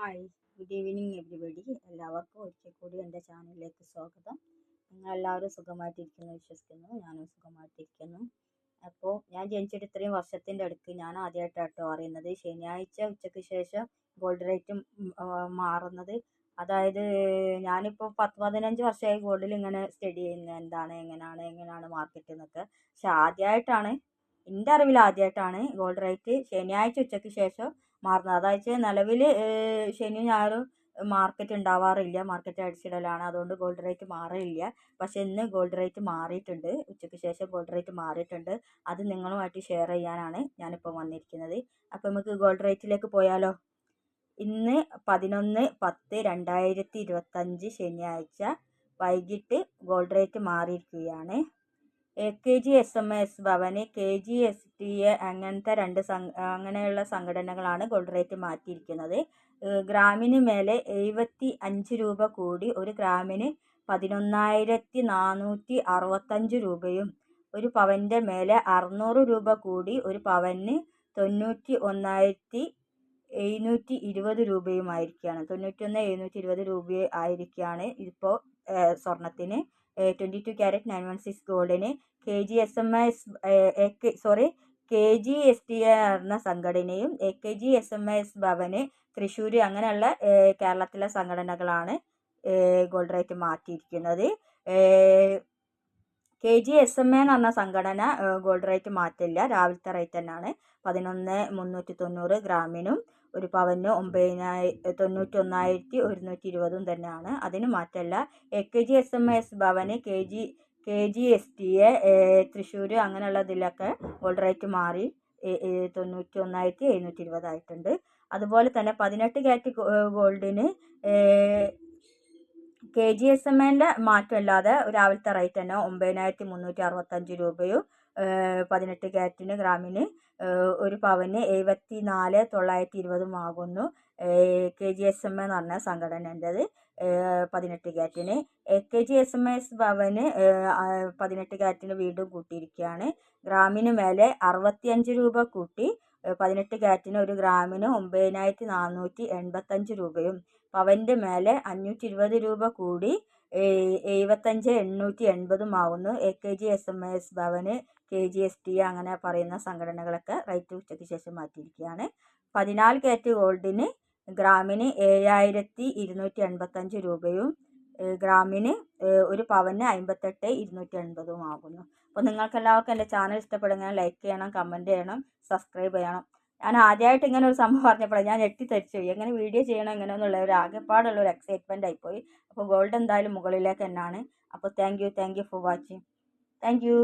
Hi good evening everybody എല്ലാവർക്കും ഒരിക്കൽ കൂടി എന്റെ ചാനലിലേക്ക് സ്വാഗതം. നിങ്ങളെല്ലാവരും സുഖമായിട്ടിരിക്കുന്നു വിശ്വസിക്കുന്നു. ഞാനും സുഖമായിട്ടിരിക്കുന്നു. അപ്പോൾ ഞാൻ ജനിച്ചിട്ട് ഇത്രയും വർഷത്തിന്റെ അടുക്ക് ഞാൻ ആദ്യമായിട്ടാട്ടോ അറിയുന്നത്. ശനിയാഴ്ച ഉച്ചയ്ക്ക് ശേഷം ഗോൾഡ് റേറ്റ് മാറുന്നത്. അതായത് ഞാനിപ്പോൾ പത്ത് പതിനഞ്ച് വർഷമായി ഗോൾഡിൽ ഇങ്ങനെ സ്റ്റഡി ചെയ്യുന്നത്. എന്താണ് എങ്ങനെയാണ് എങ്ങനെയാണ് മാർക്കറ്റ് എന്നൊക്കെ. പക്ഷെ ആദ്യമായിട്ടാണ് എന്റെ അറിവിൽ ആദ്യമായിട്ടാണ് ഗോൾഡ് റേറ്റ് ശനിയാഴ്ച ഉച്ചയ്ക്ക് ശേഷം മാറുന്നത്. അതായത് നിലവിൽ ശനിയും ഞായറും മാർക്കറ്റ് ഉണ്ടാവാറില്ല. മാർക്കറ്റ് അടിച്ചിടലാണ്. അതുകൊണ്ട് ഗോൾഡ് റേറ്റ് മാറില്ല പക്ഷേ ഇന്ന് ഗോൾഡ് റേറ്റ് മാറിയിട്ടുണ്ട്. ഉച്ചയ്ക്ക് ശേഷം ഗോൾഡ് റേറ്റ് മാറിയിട്ടുണ്ട്. അത് നിങ്ങളുമായിട്ട് ഷെയർ ചെയ്യാനാണ് ഞാനിപ്പോൾ വന്നിരിക്കുന്നത്. അപ്പോൾ നമുക്ക് ഗോൾഡ് റേറ്റിലേക്ക് പോയാലോ? ഇന്ന് പതിനൊന്ന് പത്ത് രണ്ടായിരത്തി ഇരുപത്തഞ്ച് ശനിയാഴ്ച വൈകിട്ട് ഗോൾഡ് റേറ്റ് മാറിയിരിക്കുകയാണ്. A K G S M S Bhavan K G S T A അങ്ങനത്തെ രണ്ട് അങ്ങനെയുള്ള സംഘടനകളാണ് ഗോൾഡ് റേറ്റ് മാറ്റിയിരിക്കുന്നത്. ഗ്രാമിന് മേലെ എഴുപത്തി അഞ്ച് രൂപ കൂടി ഒരു ഗ്രാമിന് പതിനൊന്നായിരത്തി നാനൂറ്റി അറുപത്തഞ്ച് രൂപയും ഒരു പവന്റെ മേലെ അറുന്നൂറ് രൂപ കൂടി ഒരു പവന് തൊണ്ണൂറ്റി ഒന്നായിരത്തി എഴുന്നൂറ്റി ഇരുപത് രൂപയുമായിരിക്കുകയാണ്. തൊണ്ണൂറ്റി ഒന്ന് എഴുന്നൂറ്റി ഇരുപത് രൂപ ആയിരിക്കുകയാണ് ഇപ്പോൾ സ്വർണത്തിന്. Twenty two carat nine one six ഗോൾഡിന് K G S M S sorry K G S T എന്ന സംഘടനയും A K G S M S Bhavan Thrissur അങ്ങനെയുള്ള കേരളത്തിലെ സംഘടനകളാണ് gold rate മാറ്റിയിരിക്കുന്നത്. K G S M A എന്ന് പറഞ്ഞ സംഘടന gold rate മാറ്റില്ല. രാവിലത്തെ റേറ്റ് തന്നെയാണ് പതിനൊന്ന് മുന്നൂറ്റി തൊണ്ണൂറ് ഗ്രാമിനും ഒരു പവന് ഒമ്പതിനായി തൊണ്ണൂറ്റി ഒന്നായിരത്തി ഒരുന്നൂറ്റി ഇരുപതും തന്നെയാണ്. അതിന് മാറ്റമല്ല. A K G S M S Bhavan K G K G S T A Thrissur അങ്ങനെയുള്ള ഇതിലൊക്കെ ഗോൾഡ് റേറ്റ് മാറി തൊണ്ണൂറ്റി ഒന്നായിരത്തി എഴുന്നൂറ്റി ഇരുപതായിട്ടുണ്ട് അതുപോലെ തന്നെ പതിനെട്ട് ക്യാരറ്റ് ഗോൾഡിന് കെ ജി എസ് എം എന്റെ മാറ്റമില്ലാതെ രാവിലത്തെ റേറ്റ് തന്നെ ഒമ്പതിനായിരത്തി മുന്നൂറ്റി അറുപത്തഞ്ച് രൂപയും പതിനെട്ട് ക്യാരറ്റിന് ഗ്രാമിന് ഒരു പവന് എഴുപത്തി നാല് തൊള്ളായിരത്തി ഇരുപതും ആകുന്നു കെ ജി എസ് എം എന്ന് പറഞ്ഞ സംഘടനന്റെത് പതിനെട്ട് ക്യാരറ്റിന് A K G S M S Bhavan പതിനെട്ട് ക്യാരറ്റിന് വീണ്ടും കൂട്ടിയിരിക്കുകയാണ്. ഗ്രാമിന് മേലെ അറുപത്തിയഞ്ച് രൂപ കൂട്ടി പതിനെട്ട് ക്യാരറ്റിന് ഒരു ഗ്രാമിന് ഒമ്പതിനായിരത്തി നാനൂറ്റി എൺപത്തഞ്ച് രൂപയും പവന്റെ മേലെ അഞ്ഞൂറ്റി ഇരുപത് രൂപ കൂടി എഴുപത്തഞ്ച് എണ്ണൂറ്റി എൺപതും ആവുന്നു. A K G S M S Bhavan K G S T അങ്ങനെ പറയുന്ന സംഘടനകളൊക്കെ റേറ്റ് ഉച്ചയ്ക്ക് ശേഷം മാറ്റിയിരിക്കുകയാണ്. പതിനാല് കാറ്റ് ഗോൾഡിന് ഗ്രാമിന് ഏഴായിരത്തി ഇരുന്നൂറ്റി എൺപത്തഞ്ച് രൂപയും ഗ്രാമിന് ഒരു പവന് അമ്പത്തെട്ട് ഇരുന്നൂറ്റി എൺപതും ആകുന്നു. അപ്പോൾ നിങ്ങൾക്കെല്ലാവർക്കും എന്റെ ചാനൽ ഇഷ്ടപ്പെടുന്ന ലൈക്ക് ചെയ്യണം കമന്റ് ചെയ്യണം സബ്സ്ക്രൈബ് ചെയ്യണം. ഞാൻ ആദ്യമായിട്ട് ഇങ്ങനെ ഒരു സംഭവം പറഞ്ഞപ്പോൾ ഞാൻ ഞെട്ടിത്തരിച്ചു എങ്ങനെ വീഡിയോ ചെയ്യണം എങ്ങനെയെന്നുള്ള ഒരു ആകെപ്പാടുള്ള ഒരു എക്സൈറ്റ്മെന്റ് ആയിപ്പോയി. അപ്പോൾ ഗോൾഡ് എന്തായാലും മുകളിലേക്ക് തന്നെയാണ് അപ്പോൾ thank you thank you for watching thank you